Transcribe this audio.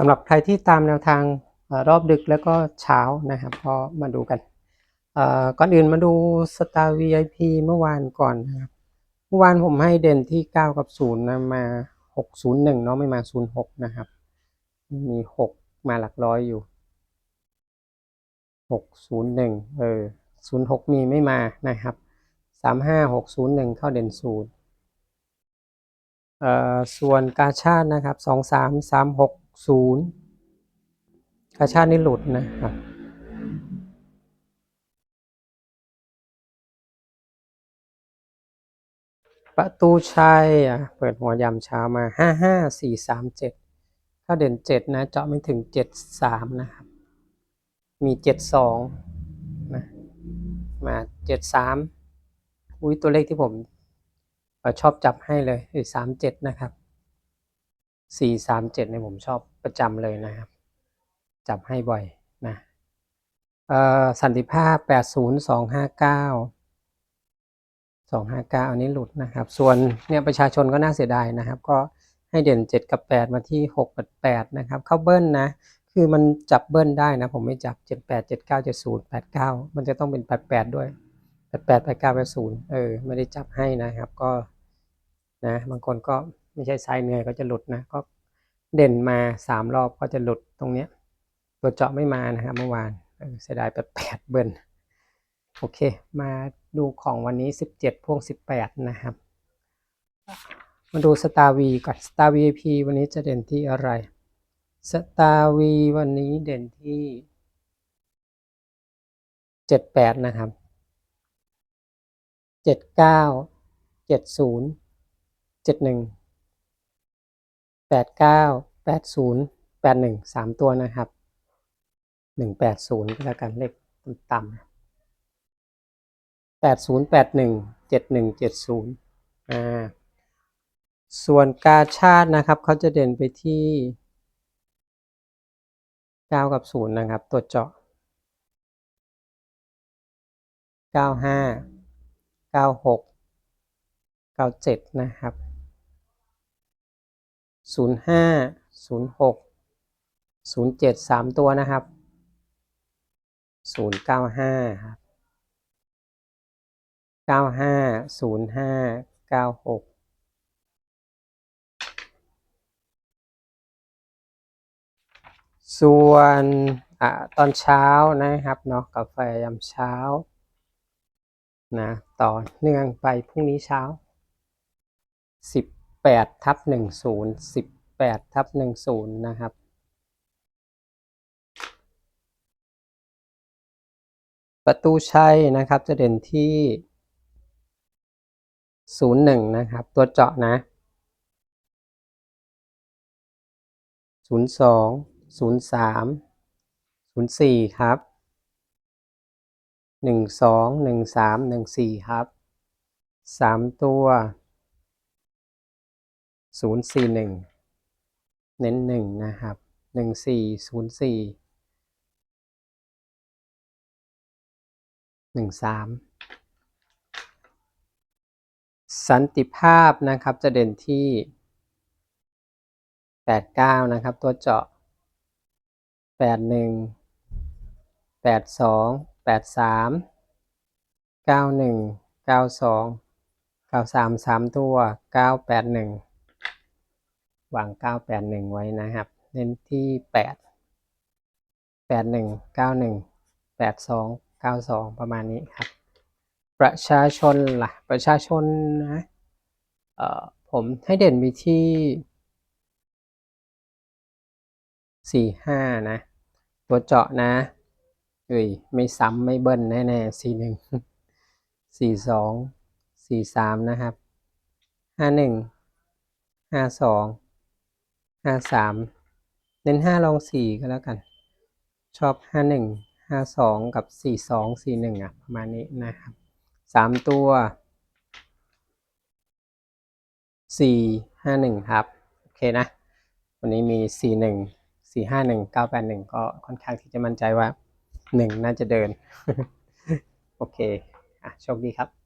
สำหรับใครที่ตามแนวทางอรอบดึกแล้วก็เช้านะครับก็มาดูกันก่อนอื่นมาดูสตาร์ VIP เมื่อวานก่อนนะครับเมื่อวานผมให้เด่นที่ 9 กับ 0 นะมา 601 เนาะไม่มา 06 นะครับ มี 6 มาหลักร้อยอยู่ 601 เออ 06 มีไม่มานะครับ 35601 เข้าเด่น 0 เอ่อ ส่วนกาชาตินะครับ 23360กาชาตินี่หลุดนะครับประตูชัยอะเปิดหัวยำเช้ามาห้าห้าสี่สามเจ็ดเข้าเด่นเจ็ดนะเจาะไม่ถึงเจ็ดสามนะครับ มีเจ็ดสองนะมาเจ็ดสามอุ้ยตัวเลขที่ผมชอบจับให้เลยคือสามเจ็ดนะครับ สี่สามเจ็ดเนี่ยผมชอบประจำเลยนะครับ จับให้บ่อยนะสันติภาพแปดศูนย์สองห้าเก้าสองห้าเก้าอันนี้หลุดนะครับ ส่วนเนี่ยประชาชนก็น่าเสียดายนะครับ ก็ให้เด่นเจ็ดกับแปดมาที่หกกับแปดนะครับเข้าเบิ้ลนะ คือมันจับเบิ้ลได้นะ ผมไม่จับเจ็ดแปดเจ็ดเก้าเจ็ดศูนย์แปดเก้ามันจะต้องเป็นแปดแปดด้วยแปดแปดแปดเก้าแปดศูนย์เออไม่ได้จับให้นะครับก็นะบางคนก็ ไม่ใช่สายเหนื่อยก็จะหลุดนะก็เด่นมาสามรอบก็จะหลุดตรงเนี้ยตัวเจาะไม่มานะครับเมื่อวานเสียดายแปดแปดเบิ้ลโอเค มาดูของวันนี้ 17พ่วง18 นะครับ มาดูสตาร์วีก่อนสตาร์ VIP วันนี้จะเด่นที่อะไรสตาร์วีวันนี้เด่นที่ 78 นะครับ 79 70 71 89 80 81 3ตัวนะครับ180ก็แล้วกันเลขต่ำๆแปดศูนย์แปดหนึ่งเจ็ดหนึ่งเจ็ดศูนย์อ่าส่วนกาชาตินะครับเขาจะเด่นไปที่เก้ากับศูนย์นะครับ ตัวเจาะเก้าห้าเก้าหกเก้าเจ็ดนะครับ ศูนย์ห้าศูนย์หกศูนย์เจ็ดสามตัวนะครับศูนย์เก้าห้าครับเก้าห้าศูนย์ห้าเก้าหกส่วนอตอนเช้านะครับเนาะกาแฟยามเช้านะต่อเนื่องไปพรุ่งนี้เช้าสิ บแปดทับหนึ่งศูนย์สิบแปดทับหนึ่งศูนย์นะครับ ประตูชัยนะครับจะเด่นที่ศูนย์หนึ่งนะครับ ตัวเจาะนะศูนย์สองศูนย์สามศูนย์สี่ครับหนึ่งสองหนึ่งสามหนึ่งสี่ครับสามตัว ศูนย์สี่หนึ่งเน้นหนึ่งนะครับหนึ่งสี่ศูนย์สี่หนึ่งสามสันติภาพนะครับจะเด่นที่89นะครับ ตัวเจาะ81 82 83 91 92 93 3ตัว981 วาง 981 ไว้นะครับ เน้นที่ 8 81 91 82 92 ประมาณนี้ครับ ประชาชนล่ะ ประชาชนนะเอ่อผมให้เด่นไปที่สี่ห้านะ ตัวเจาะนะเอ้ยไม่ซ้ำไม่เบิ้ลแน่ๆสี่หนึ่งสี่สองสี่สามนะครับห้าหนึ่งห้าสอง ห้าสามเน้นห้าลองสี่ก็แล้วกัน ชอบห้าหนึ่งห้าสองกับสี่สองสี่หนึ่งอะประมาณนี้นะครับสามตัวสี่ห้าหนึ่งครับ โอเคนะ วันนี้มีสี่หนึ่งสี่ห้าหนึ่งเก้าแปดหนึ่งก็ค่อนข้างที่จะมั่นใจว่าหนึ่งน่าจะเดิน โอเค อะ โชคดีครับ